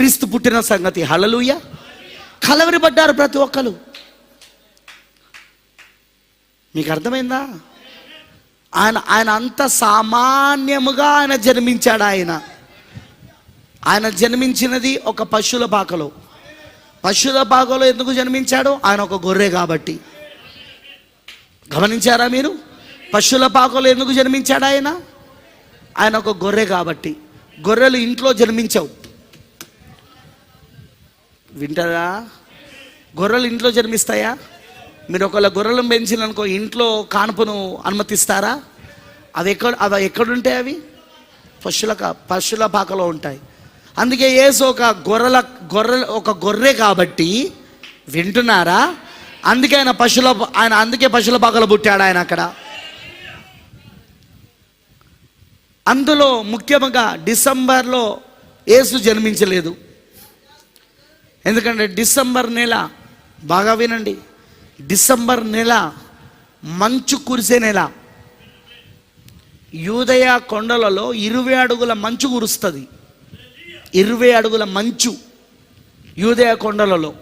క్రీస్తు పుట్టిన సంగతి. హలలుయ కలవరిపడ్డారు ప్రతి ఒక్కరు. మీకు అర్థమైందా? ఆయన ఆయన అంత సామాన్యముగా ఆయన జన్మించాడు ఆయన. ఆయన జన్మించినది ఒక పశువుల పాకలో. పశువుల పాకలో ఎందుకు జన్మించాడు? ఆయన ఒక గొర్రె కాబట్టి. గమనించారా మీరు? పశువుల పాకలో ఎందుకు జన్మించాడు ఆయన? ఆయన ఒక గొర్రె కాబట్టి. గొర్రెలు ఇంట్లో జన్మించవు. వింటారా గొర్రెలు ఇంట్లో జన్మిస్తాయా? మీరు ఒకవేళ గొర్రెలను పెంచిననుకో ఇంట్లో కానుపును అనుమతిస్తారా? అవి ఎక్కడ అవి ఎక్కడుంటాయి అవి? పశువుల పశువుల పాకలో ఉంటాయి. అందుకే ఏసు ఒక గొర్రెల గొర్రె ఒక గొర్రె కాబట్టి వింటున్నారా? అందుకే ఆయన పశువుల ఆయన అందుకే పశువుల పాకలో పుట్టాడు ఆయన అక్కడ. అందులో ముఖ్యంగా డిసెంబర్లో ఏసు జన్మించలేదు. ఎందుకంటే డిసెంబర్ నెల బాగా వినండి. డిసెంబర్ నెల మంచు కురిసే నెల. యూదయ కొండలలో ఇరవై అడుగుల మంచు కురుస్తుంది. ఇరవై అడుగుల మంచు యూదయ కొండలలో.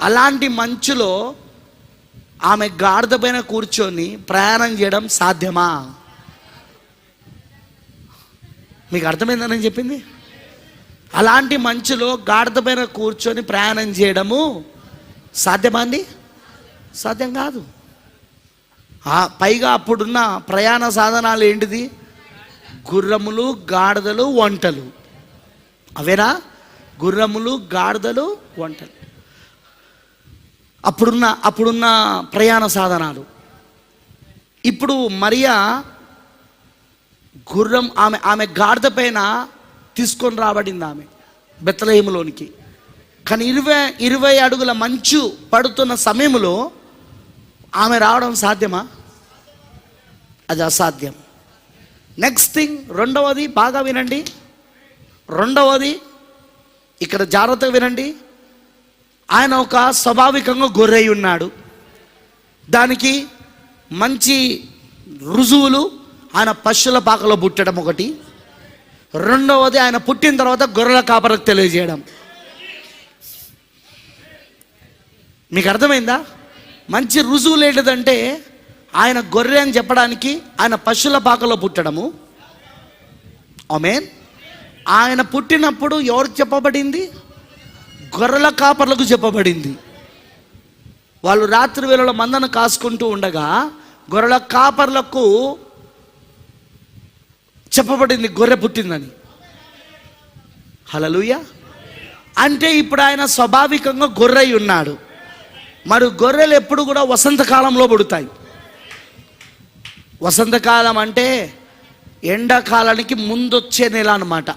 అలాంటి మంచులో ఆమె గాడిద పైన కూర్చొని ప్రయాణం చేయడం సాధ్యమా? మీకు అర్థమైందని చెప్పింది? అలాంటి మంచులో గాడిద పైన కూర్చొని ప్రయాణం చేయడము సాధ్యమా అండి? సాధ్యం కాదు. పైగా అప్పుడున్న ప్రయాణ సాధనాలు ఏంటిది? గుర్రములు గాడిదలు వంటలు. అవేనా? గుర్రములు గాడిదలు వంటలు. అప్పుడున్న అప్పుడున్న ప్రయాణ సాధనాలు. ఇప్పుడు మరియా గుర్రం ఆమె ఆమె గాడిద పైన తీసుకొని రాబడింది ఆమె బెత్తలహేములోనికి కానీ ఇరవై ఇరవై అడుగుల మంచు పడుతున్న సమయంలో ఆమె రావడం సాధ్యమా? అది అసాధ్యం. నెక్స్ట్ థింగ్ రెండవది బాగా వినండి. రెండవది ఇక్కడ జాగ్రత్తగా వినండి. ఆయన ఒక స్వాభావికంగా గొర్రె ఉన్నాడు. దానికి మంచి రుజువులు ఆయన పశువుల పాకలో పుట్టడం ఒకటి. రెండవది ఆయన పుట్టిన తర్వాత గొర్రెల కాపరకు తెలియజేయడం. మీకు అర్థమైందా? మంచి రుజువులు ఏంటిదంటే ఆయన గొర్రె అని చెప్పడానికి ఆయన పశువుల పాకలో పుట్టడము. ఆమెన్. ఆయన పుట్టినప్పుడు ఎవరికి చెప్పబడింది? గొర్రెల కాపర్లకు చెప్పబడింది. వాళ్ళు రాత్రి వేళలో మందను కాసుకుంటూ ఉండగా గొర్రెల కాపర్లకు చెప్పబడింది గొర్రె పుట్టిందని. హలలుయ అంటే ఇప్పుడు ఆయన స్వాభావికంగా గొర్రె ఉన్నాడు. మరి గొర్రెలు ఎప్పుడు కూడా వసంతకాలంలో పుడతాయి. వసంతకాలం అంటే ఎండాకాలానికి ముందొచ్చే నెల అనమాట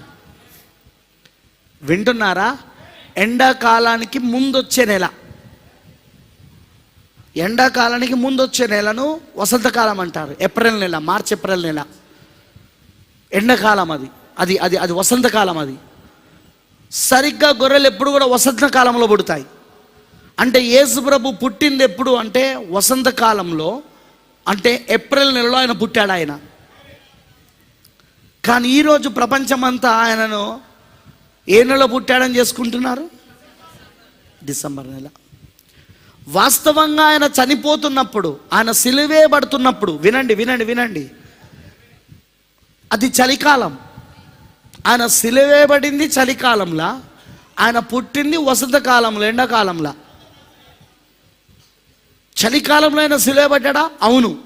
వింటున్నారా? ఎండాకాలానికి ముందొచ్చే నెల. ఎండాకాలానికి ముందొచ్చే నెలను వసంతకాలం అంటారు. ఏప్రిల్ నెల మార్చ్ ఏప్రిల్ నెల. ఎండాకాలం అది. అది అది అది వసంతకాలం అది. సరిగ్గా గొర్రెలు ఎప్పుడు కూడా వసంతకాలంలో పుడతాయి. అంటే యేసుప్రభు పుట్టింది ఎప్పుడు అంటే వసంతకాలంలో అంటే ఏప్రిల్ నెలలో ఆయన పుట్టాడు ఆయన. కానీ ఈరోజు ప్రపంచమంతా ఆయనను ఏ నెలలో పుట్టాడని చేసుకుంటున్నారు? డిసెంబర్ నెల. వాస్తవంగా ఆయన చనిపోతున్నప్పుడు ఆయన సిలువేయబడుతున్నప్పుడు వినండి వినండి వినండి. అది చలికాలం. ఆయన సిలివేయబడింది చలికాలంలో ఆయన పుట్టింది వసంతకాలంలో ఎండాకాలంలో. చలికాలంలో ఆయన సిలువేయబడ్డా అవును.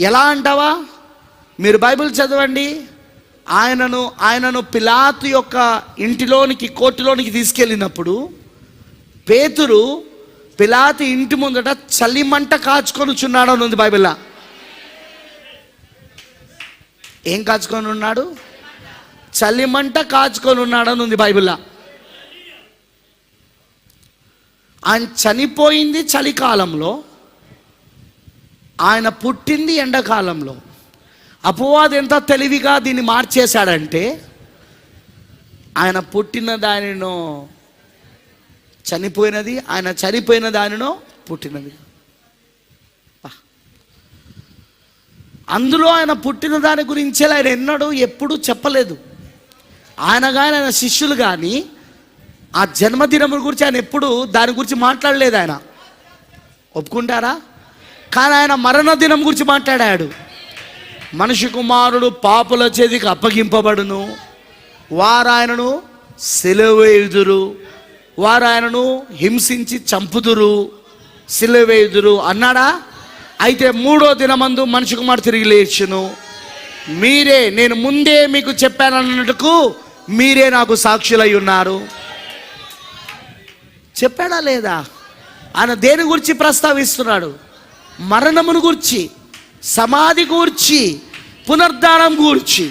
ఎలా అంటావా? మీరు బైబిల్ చదవండి. ఆయనను ఆయనను పిలాతు యొక్క ఇంటిలోనికి కోర్టులోనికి తీసుకెళ్ళినప్పుడు పేతురు పిలాతి ఇంటి ముందట చలిమంట కాచుకొని చున్నాడు అని ఉంది బైబిల్లా. ఏం కాచుకొని ఉన్నాడు? చలిమంట కాచుకొని ఉన్నాడు అని ఉంది బైబిల్లా. ఆయన చనిపోయింది చలికాలంలో ఆయన పుట్టింది ఎండాకాలంలో. అపవాది ఎంత తెలివిగా దీన్ని మార్చేశాడంటే ఆయన పుట్టిన దానినో చనిపోయినది ఆయన చనిపోయిన దానినో పుట్టినది. అందులో ఆయన పుట్టిన దాని గురించి ఆయన ఎన్నడూ ఎప్పుడూ చెప్పలేదు. ఆయన కానీ ఆయన శిష్యులు కానీ ఆ జన్మదినముల గురించి ఆయన ఎప్పుడు దాని గురించి మాట్లాడలేదు ఆయన. ఒప్పుకుంటారా? కానీ ఆయన మరణ దినం గురించి మాట్లాడాడు. మనిషి కుమారుడు పాపుల చేతికి అప్పగింపబడును. వారు ఆయనను సెలవేయుదురు వారు ఆయనను హింసించి చంపుదురు. సెలవేయుదురు అన్నాడా? అయితే మూడో దినమందు మనిషి కుమారుడు తిరిగి లేచును. మీరే నేను ముందే మీకు చెప్పానన్నట్టుకు మీరే నాకు సాక్షులై ఉన్నారు. చెప్పాడా లేదా? ఆయన దేని గురించి ప్రస్తావిస్తున్నాడు? మరణమును గురించి సమాధి గూర్చి పునర్ధానం గూర్చి.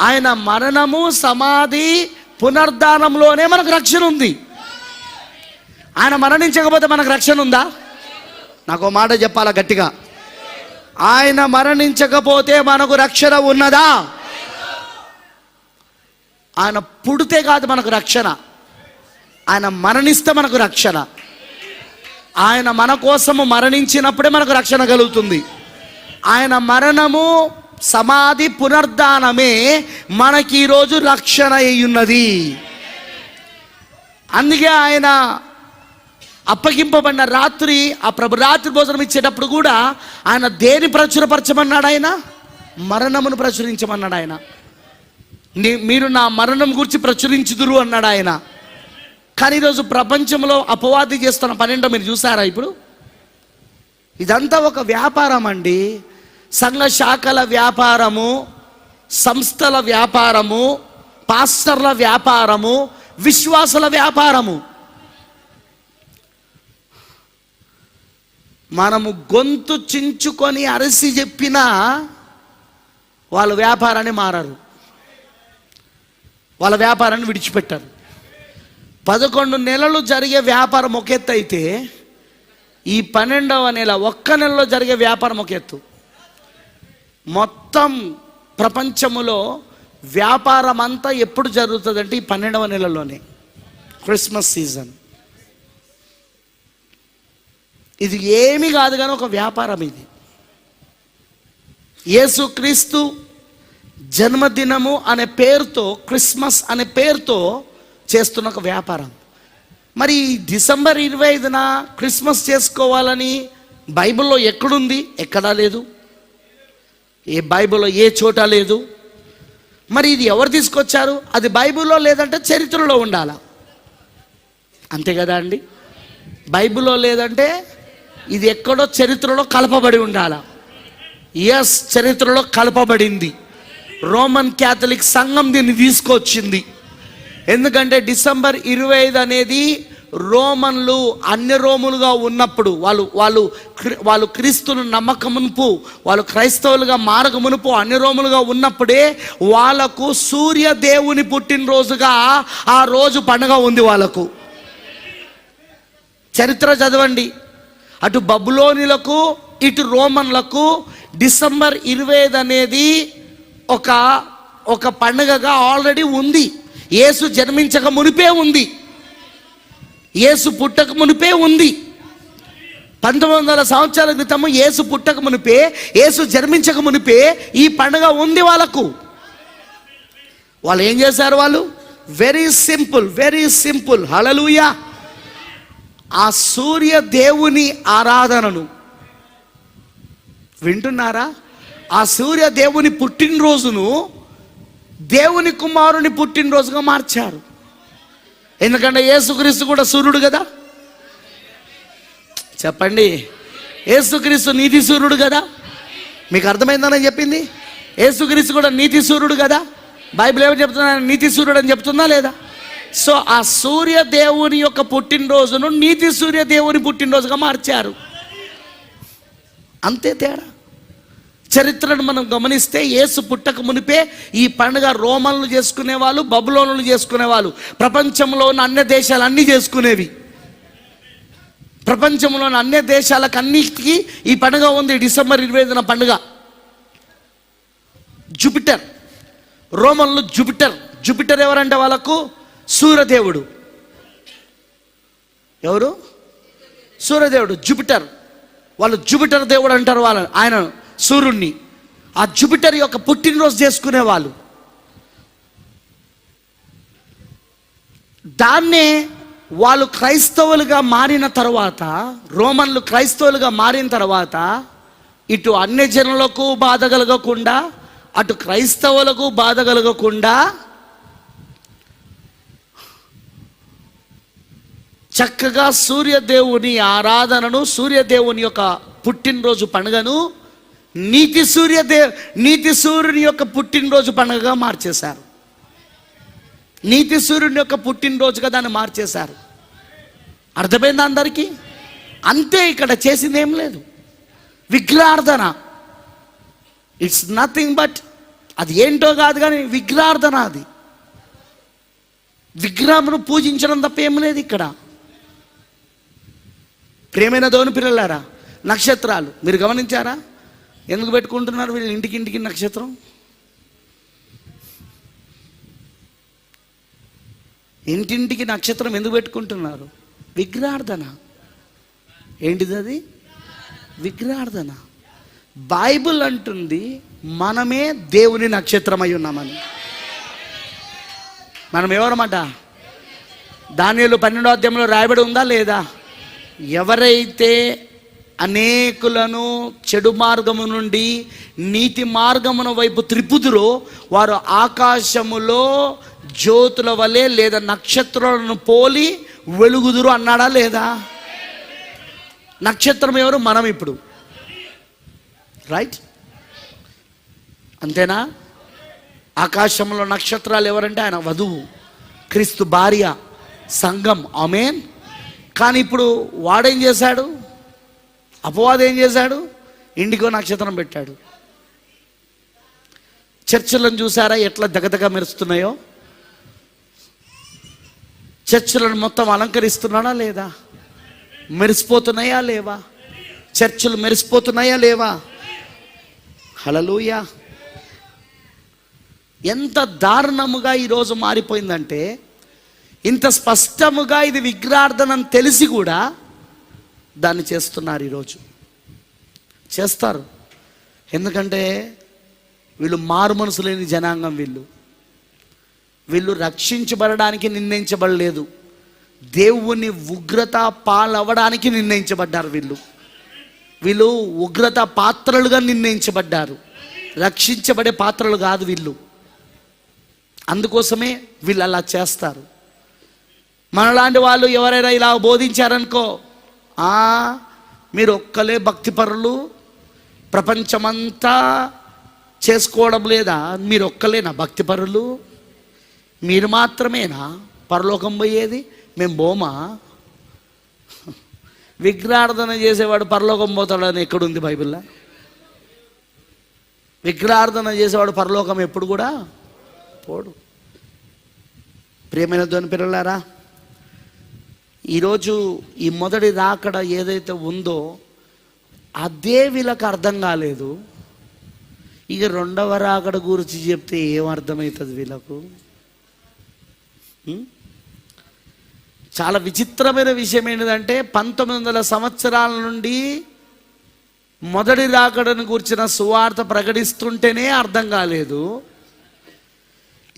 ఆయన మరణము సమాధి పునర్ధానంలోనే మనకు రక్షణ ఉంది. ఆయన మరణించకపోతే మనకు రక్షణ ఉందా? నాకు మాట చెప్పాలా గట్టిగా? ఆయన మరణించకపోతే మనకు రక్షణ ఉన్నదా? ఆయన పుడితే కాదు మనకు రక్షణ. ఆయన మరణిస్తే మనకు రక్షణ. ఆయన మన కోసము మరణించినప్పుడే మనకు రక్షణ కలుగుతుంది. ఆయన మరణము సమాధి పునర్ధానమే మనకి ఈరోజు రక్షణ అయి ఉన్నది అందుకే ఆయన అప్పగింపబడిన రాత్రి ఆ ప్రభు రాత్రి భోజనం ఇచ్చేటప్పుడు కూడా ఆయన దేని ప్రచురపరచమన్నాడు ఆయన? మరణమును ప్రచురించమన్నాడు ఆయన. మీరు నా మరణం గురించి ప్రచురించుదురు అన్నాడు ఆయన. కానీ ఈరోజు ప్రపంచంలో అపవాది చేస్తున్న పనేంటో మీరు చూసారా ఇప్పుడు? ఇదంతా ఒక వ్యాపారం అండి. సంఘ శాఖల వ్యాపారము సంస్థల వ్యాపారము పాస్టర్ల వ్యాపారము విశ్వాసుల వ్యాపారము. మనము గొంతు చించుకొని అరసి చెప్పినా వాళ్ళ వ్యాపారాన్ని మారారు. వాళ్ళ వ్యాపారాన్ని విడిచిపెట్టారు. పదకొండు నెలలు జరిగే వ్యాపారం ఒక ఎత్తు అయితే ఈ పన్నెండవ నెల ఒక్క నెలలో జరిగే వ్యాపారం ఒక ఎత్తు. మొత్తం ప్రపంచములో వ్యాపారం అంతా ఎప్పుడు జరుగుతుందంటే ఈ పన్నెండవ నెలలోనే. Christmas season. ఇది ఏమీ కాదు కానీ ఒక వ్యాపారం ఇది. యేసుక్రీస్తు జన్మదినము అనే పేరుతో క్రిస్మస్ అనే పేరుతో చేస్తున్న ఒక వ్యాపారం. మరి డిసెంబర్ ఇరవై ఐదున క్రిస్మస్ చేసుకోవాలని బైబిల్లో ఎక్కడుంది? ఎక్కడా లేదు. ఏ బైబిల్లో ఏ చోట లేదు. మరి ఇది ఎవరు తీసుకొచ్చారు? అది బైబిల్లో లేదంటే చరిత్రలో ఉండాల? అంతే కదా అండి? బైబిల్లో లేదంటే ఇది ఎక్కడో చరిత్రలో కలపబడి ఉండాల. ఎస్ చరిత్రలో కలపబడింది. రోమన్ క్యాథలిక్ సంఘం దీన్ని తీసుకొచ్చింది. ఎందుకంటే డిసెంబర్ ఇరవై ఐదు అనేది రోమన్లు అన్య రోములుగా ఉన్నప్పుడు వాళ్ళు వాళ్ళు వాళ్ళు క్రీస్తును నమ్మక మునుపు వాళ్ళు క్రైస్తవులుగా మారక మునుపు అన్య రోములుగా ఉన్నప్పుడే వాళ్ళకు సూర్య దేవుని పుట్టినరోజుగా ఆ రోజు పండుగ ఉంది వాళ్ళకు. చరిత్ర చదవండి. అటు బబులోనిలకు ఇటు రోమన్లకు డిసెంబర్ ఇరవై ఐదు అనేది ఒక ఒక పండుగగా ఆల్రెడీ ఉంది. యేసు జన్మించక మునిపే ఉంది. యేసు పుట్టక మునిపే ఉంది. పంతొమ్మిది వందల సంవత్సరాల క్రితము యేసు పుట్టక మునిపే యేసు జన్మించక మునిపే ఈ పండుగ ఉంది వాళ్ళకు. వాళ్ళు ఏం చేశారు వాళ్ళు? Very simple very simple hallelujah ఆ సూర్య దేవుని ఆరాధనను. వింటున్నారా? ఆ సూర్య దేవుని పుట్టినరోజును దేవుని కుమారుని పుట్టినరోజుగా మార్చారు. ఎందుకంటే యేసుక్రీస్తు కూడా సూర్యుడు కదా? చెప్పండి. యేసుక్రీస్తు నీతి సూర్యుడు కదా? మీకు అర్థమైందని చెప్పింది? యేసుక్రీస్తు కూడా నీతి సూర్యుడు కదా? బైబిల్ ఏమని చెప్తున్నా నీతి సూర్యుడు అని చెప్తుందా లేదా? సో ఆ సూర్య దేవుని యొక్క పుట్టినరోజును నీతి సూర్య దేవుని పుట్టినరోజుగా మార్చారు. అంతే తేడా. చరిత్రను మనం గమనిస్తే యేసు పుట్టక మునిపే ఈ పండుగ రోమన్లు చేసుకునేవాళ్ళు బబులోనులు చేసుకునేవాళ్ళు ప్రపంచంలో ఉన్న అన్ని దేశాలు అన్నీ చేసుకునేవి. ప్రపంచంలోని అన్ని దేశాలకు అన్నిటికీ ఈ పండుగ ఉంది డిసెంబర్ ఇరవై ఐదున పండుగ. Jupiter రోమన్లు Jupiter. జూపిటర్ ఎవరంటే వాళ్ళకు? సూర్యదేవుడు ఎవరు? సూర్యదేవుడు జూపిటర్. వాళ్ళు జూపిటర్ దేవుడు అంటారు వాళ్ళు ఆయన సూర్యుడిని ఆ జూపిటర్ యొక్క పుట్టినరోజు చేసుకునేవాళ్ళు. దాన్నే వాళ్ళు క్రైస్తవులుగా మారిన తర్వాత రోమన్లు క్రైస్తవులుగా మారిన తర్వాత ఇటు అన్ని జనులకు బాధ కలగకుండా అటు క్రైస్తవులకు బాధ కలగకుండా చక్కగా సూర్యదేవుని ఆరాధనను సూర్యదేవుని యొక్క పుట్టినరోజు పండుగను నీతి సూర్యదే నీతి సూర్యుని యొక్క పుట్టినరోజు పండుగగా మార్చేశారు. నీతి సూర్యుని యొక్క పుట్టినరోజుగా దాన్ని మార్చేశారు. అర్థమైందా అందరికీ? అంతే ఇక్కడ చేసింది ఏం లేదు. విగ్రహార్థన ఇట్స్ నథింగ్ బట్ అది ఏంటో కాదు కానీ విగ్రహార్థన అది. విగ్రహమును పూజించడం తప్ప ఏం లేదు ఇక్కడ. ప్రేమైన దోని పిల్లలారా నక్షత్రాలు మీరు గమనించారా? ఎందుకు పెట్టుకుంటున్నారు వీళ్ళు ఇంటికి ఇంటికి నక్షత్రం? ఇంటింటికి నక్షత్రం ఎందుకు పెట్టుకుంటున్నారు? విగ్రహార్థన ఏంటిది అది విగ్రహార్థన బైబిల్ అంటుంది మనమే దేవుని నక్షత్రం అయి ఉన్నామని. మనం ఎవరమాట దానిలో పన్నెండో అధ్యాయంలో రాయబడి ఉందా లేదా? ఎవరైతే అనేకులను చెడు మార్గము నుండి నీతి మార్గమున వైపు త్రిపుదురో వారు ఆకాశములో జ్యోతుల వలె లేదా నక్షత్రాలను పోలి వెలుగుదురు అన్నాడా లేదా? నక్షత్రం ఎవరు? మనం ఇప్పుడు. రైట్ అంతేనా? ఆకాశంలో నక్షత్రాలు ఎవరంటే ఆయన వధువు క్రీస్తు భార్య సంఘం. ఆమెన్ కానీ ఇప్పుడు వాడేం చేశాడు? అపవాదం ఏం చేశాడు? ఇండిగో నక్షత్రం పెట్టాడు. చర్చలను చూసారా ఎట్లా దగదగ మెరుస్తున్నాయో? చర్చలను మొత్తం అలంకరిస్తున్నాడా లేదా? మెరిసిపోతున్నాయా లేవా? చర్చలు మెరిసిపోతున్నాయా లేవా? హలలుయా ఎంత దారుణముగా ఈరోజు మారిపోయిందంటే ఇంత స్పష్టముగా ఇది విగ్రహార్థనం తెలిసి కూడా దాన్ని చేస్తున్నారు ఈరోజు. చేస్తారు. ఎందుకంటే వీళ్ళు మారు మనసు లేని జనాంగం వీళ్ళు. వీళ్ళు రక్షించబడడానికి నిర్ణయించబడలేదు. దేవుని ఉగ్రత పాలవ్వడానికి నిర్ణయించబడ్డారు వీళ్ళు. వీళ్ళు ఉగ్రత పాత్రలుగా నిర్ణయించబడ్డారు. రక్షించబడే పాత్రలు కాదు వీళ్ళు. అందుకోసమే వీళ్ళు అలా చేస్తారు. మనలాంటి వాళ్ళు ఎవరైనా ఇలా బోధించారనుకో "ఆ, మీరు ఒక్కలే భక్తిపరులు. ప్రపంచమంతా చేసుకోవడం లేదా? మీరు ఒక్కలేనా భక్తిపరులు? మీరు మాత్రమేనా? పరలోకం పోయేది? మేము బోమా? విగ్రహార్థన చేసేవాడు పరలోకం పోతాడని ఎక్కడుంది బైబిల్లో? విగ్రహార్థన చేసేవాడు పరలోకం ఎప్పుడు కూడా పోడు. ప్రియమైన ధ్వని పిల్లలారా ఈరోజు ఈ మొదటి రాకడ ఏదైతే ఉందో అదే వీళ్ళకి అర్థం కాలేదు. ఇక రెండవ రాకడ గురించి చెప్తే ఏం అర్థమవుతుంది వీళ్ళకు? చాలా విచిత్రమైన విషయం ఏంటంటే పంతొమ్మిది వందల సంవత్సరాల నుండి మొదటి రాకడను కూర్చిన సువార్త ప్రకటిస్తుంటేనే అర్థం కాలేదు.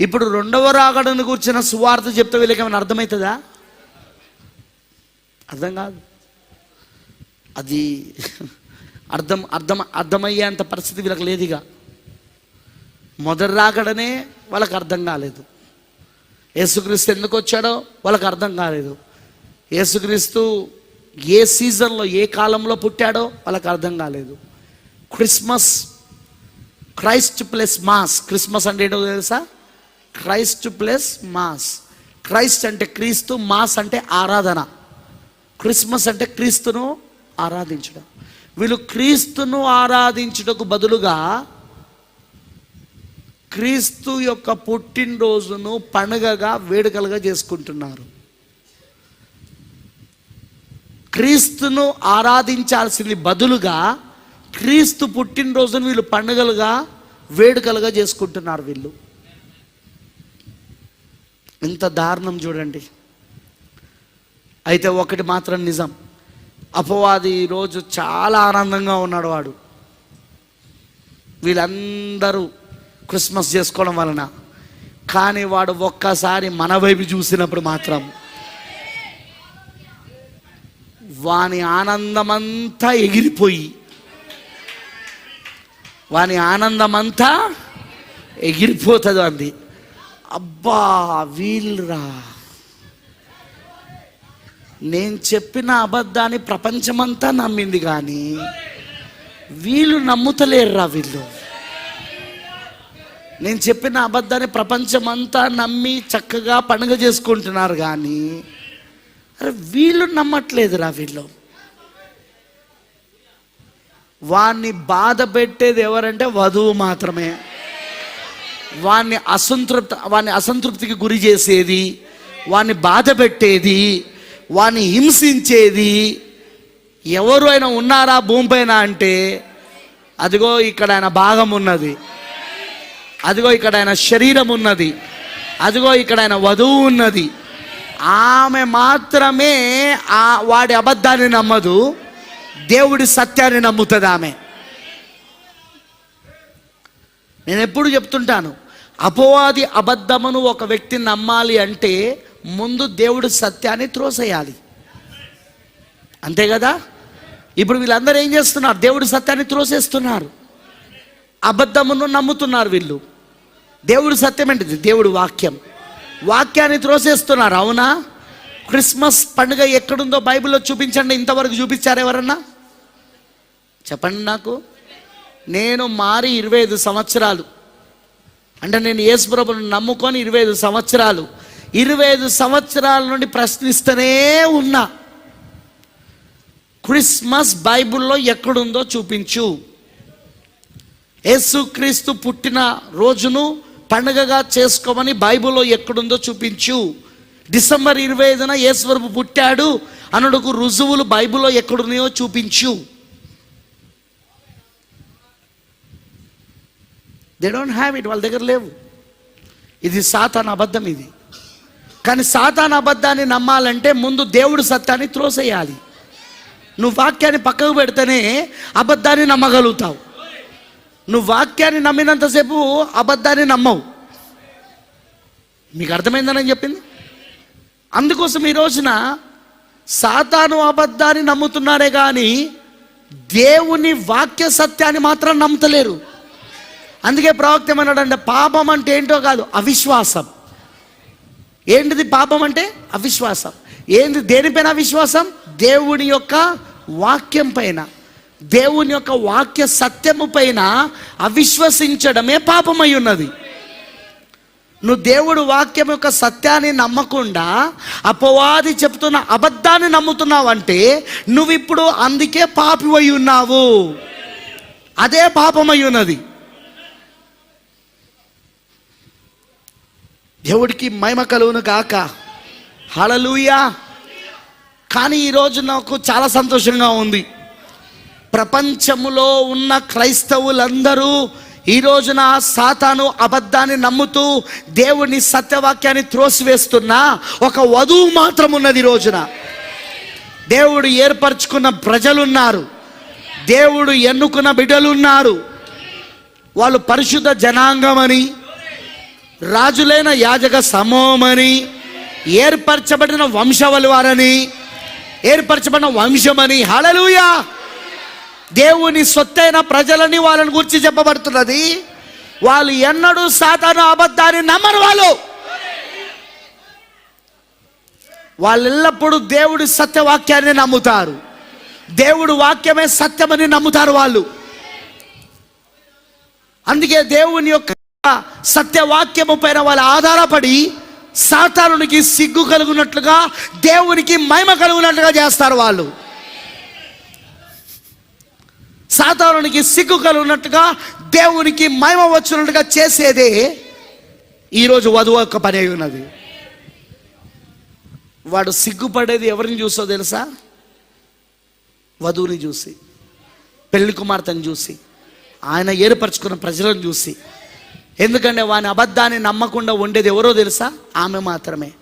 ఇప్పుడు రెండవ రాకడను కూర్చిన సువార్త చెప్తే వీళ్ళకి ఏమైనా అర్థమవుతుందా అర్థం కాదు. అది అర్థం అర్థం అర్థమయ్యేంత పరిస్థితి వీళ్ళకి లేదు ఇక మొదటి రాకడనే వాళ్ళకి అర్థం కాలేదు. యేసుక్రీస్తు ఎందుకు వచ్చాడో వాళ్ళకి అర్థం కాలేదు. యేసుక్రీస్తు ఏ సీజన్లో ఏ కాలంలో పుట్టాడో వాళ్ళకి అర్థం కాలేదు. Christmas Christ plus mass. Christmas అంటే ఏంటో తెలుసా? Christ plus mass. క్రైస్ట్ అంటే క్రీస్తు మాస్ అంటే ఆరాధన. క్రిస్మస్ అంటే క్రీస్తును ఆరాధించడం. వీళ్ళు క్రీస్తును ఆరాధించుటకు బదులుగా క్రీస్తు యొక్క పుట్టినరోజును పండుగగా వేడుకలుగా చేసుకుంటున్నారు. క్రీస్తును ఆరాధించాల్సింది బదులుగా క్రీస్తు పుట్టినరోజును వీళ్ళు పండుగలుగా వేడుకలుగా చేసుకుంటున్నారు వీళ్ళు. ఎంత దారుణం చూడండి. అయితే ఒకటి మాత్రం నిజం. అపవాది ఈరోజు చాలా ఆనందంగా ఉన్నాడు వాడు. వీళ్ళందరూ క్రిస్మస్ చేసుకోవడం వలన. కానీ వాడు ఒక్కసారి మన వైపు చూసినప్పుడు మాత్రం వాని ఆనందమంతా ఎగిరిపోయి వాని ఆనందమంతా ఎగిరిపోతుంది అంది. అబ్బా వీళ్ళరా నేను చెప్పిన అబద్ధాన్ని ప్రపంచమంతా నమ్మింది కానీ వీళ్ళు నమ్ముతలేరురా వీళ్ళు. నేను చెప్పిన అబద్ధాన్ని ప్రపంచమంతా నమ్మి చక్కగా పండుగ చేసుకుంటున్నారు కానీ అరే వీళ్ళు నమ్మట్లేదురా వీళ్ళు. వాణ్ణి బాధ పెట్టేది ఎవరంటే వధువు మాత్రమే. వాణ్ణి అసంతృప్త వాణ్ణి అసంతృప్తికి గురి చేసేది వాణ్ణి బాధ పెట్టేది వాని హింసించేది. ఎవరు ఆయన ఉన్నారా భూమిపైన అంటే అదిగో ఇక్కడ ఆయన భాగం ఉన్నది. అదిగో ఇక్కడ ఆయన శరీరం ఉన్నది. అదిగో ఇక్కడ ఆయన వధువు ఉన్నది. ఆమె మాత్రమే ఆ వాడి అబద్ధాన్ని నమ్మదు. దేవుడి సత్యాన్ని నమ్ముతుంది ఆమె. నేను ఎప్పుడు చెప్తుంటాను అపోవాది అబద్ధమును ఒక వ్యక్తి నమ్మాలి అంటే ముందు దేవుడు సత్యాన్ని త్రోసేయాలి. అంతే కదా? ఇప్పుడు వీళ్ళందరూ ఏం చేస్తున్నారు? దేవుడు సత్యాన్ని త్రోసేస్తున్నారు. అబద్ధమును నమ్ముతున్నారు వీళ్ళు. దేవుడు సత్యం ఏంటిది? దేవుడు వాక్యం. వాక్యాన్ని త్రోసేస్తున్నారు అవునా? క్రిస్మస్ పండుగ ఎక్కడుందో బైబిల్లో చూపించండి. ఇంతవరకు చూపించారు ఎవరన్నా? చెప్పండి నాకు. నేను మారి ఇరవై ఐదు సంవత్సరాలు. అంటే నేను యేసుప్రభుని నమ్ముకొని ఇరవై ఐదు సంవత్సరాలు ఇరవై ఐదు సంవత్సరాల నుండి ప్రశ్నిస్తూనే ఉన్నా. క్రిస్మస్ బైబిల్లో ఎక్కడుందో చూపించు. యేసుక్రీస్తు పుట్టిన రోజును పండుగగా చేసుకోమని బైబిల్లో ఎక్కడుందో చూపించు. డిసెంబర్ ఇరవై ఐదున యేసువరపు పుట్టాడు. అనుడుకు రుజువులు బైబిల్లో ఎక్కడున్నాయో చూపించు. దే డోంట్ హ్యావ్ ఇట్ వాళ్ళ దగ్గర లేవు. ఇది సాతాన్ అబద్ధం ఇది. కానీ సాతాన్ అబద్ధాన్ని నమ్మాలంటే ముందు దేవుడు సత్యాన్ని త్రోసేయాలి. నువ్వు వాక్యాన్ని పక్కకు పెడితేనే అబద్ధాన్ని నమ్మగలుగుతావు. నువ్వు వాక్యాన్ని నమ్మినంతసేపు అబద్ధాన్ని నమ్మవు. మీకు అర్థమైందని చెప్పింది? అందుకోసం ఈ రోజున సాతాను అబద్ధాన్ని నమ్ముతున్నారే కానీ దేవుని వాక్య సత్యాన్ని మాత్రం నమ్ముతలేరు. అందుకే ప్రవక్త ఏమన్నాడంటే పాపం అంటే ఏంటో కాదు అవిశ్వాసం. ఏంటిది పాపం అంటే అవిశ్వాసం. ఏంది దేనిపైన అవిశ్వాసం? దేవుని యొక్క వాక్యం పైన. దేవుని యొక్క వాక్య సత్యము పైన అవిశ్వసించడమే పాపమై ఉన్నది. నువ్వు దేవుడు వాక్యం యొక్క సత్యాన్ని నమ్మకుండా అపవాది చెప్తున్న అబద్ధాన్ని నమ్ముతున్నావంటే నువ్వు ఇప్పుడు అందుకే పాపివై ఉన్నావు. అదే పాపమై ఉన్నది. దేవుడికి మహిమ కలువును కాక హళలుయా కానీ ఈరోజు నాకు చాలా సంతోషంగా ఉంది. ప్రపంచములో ఉన్న క్రైస్తవులందరూ ఈ రోజున సాతాను అబద్ధాన్ని నమ్ముతూ దేవుని సత్యవాక్యాన్ని త్రోసివేస్తున్న ఒక వధువు మాత్రం ఉన్నది ఈ రోజున. దేవుడు ఏర్పరచుకున్న ప్రజలున్నారు. దేవుడు ఎన్నుకున్న బిడ్డలున్నారు. వాళ్ళు పరిశుద్ధ జనాంగమని రాజులైన యాజక సమూహమని ఏర్పరచబడిన వంశవలు వారని ఏర్పరచబడిన వంశమని. హళలుయా దేవుని సొత్తైన ప్రజలని వాళ్ళని గురించి చెప్పబడుతున్నది. వాళ్ళు ఎన్నడూ సాధారణ అబద్ధాన్ని నమ్మరు వాళ్ళు. వాళ్ళు ఎల్లప్పుడూ దేవుడి సత్యవాక్యాన్ని నమ్ముతారు. దేవుడు వాక్యమే సత్యమని నమ్ముతారు వాళ్ళు. అందుకే దేవుని యొక్క సత్యవాక్యము పైన వాళ్ళు ఆధారపడి సాతానునికి సిగ్గు కలుగునట్లుగా దేవునికి మహిమ కలుగునట్లుగా చేస్తారు వాళ్ళు. సాతానునికి సిగ్గు కలుగునట్టుగా దేవునికి మహిమ వచ్చినట్టుగా చేసేదే ఈరోజు వధువు యొక్క పని అయి ఉన్నది. వాడు సిగ్గుపడేది ఎవరిని చూసో తెలుసా? వధువుని చూసి పెళ్ళి కుమార్తెను చూసి ఆయన ఏర్పరచుకున్న ప్రజలను చూసి ఎందుకంటే వాని అబద్ధాన్ని నమ్మకుండా ఉండేది ఎవరో తెలుసా? ఆమె మాత్రమే.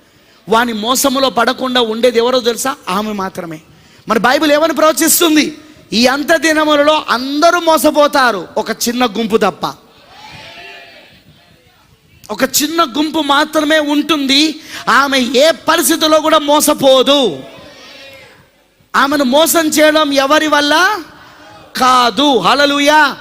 వాని మోసములో పడకుండా ఉండేది ఎవరో తెలుసా? ఆమె మాత్రమే. మన బైబిల్ ఏమని ప్రవచిస్తుంది? ఈ అంత దినములలో అందరూ మోసపోతారు. ఒక చిన్న గుంపు తప్ప. ఒక చిన్న గుంపు మాత్రమే ఉంటుంది. ఆమె ఏ పరిస్థితిలో కూడా మోసపోదు. ఆమెను మోసం చేయడం ఎవరి వల్ల? కాదు. హలలుయా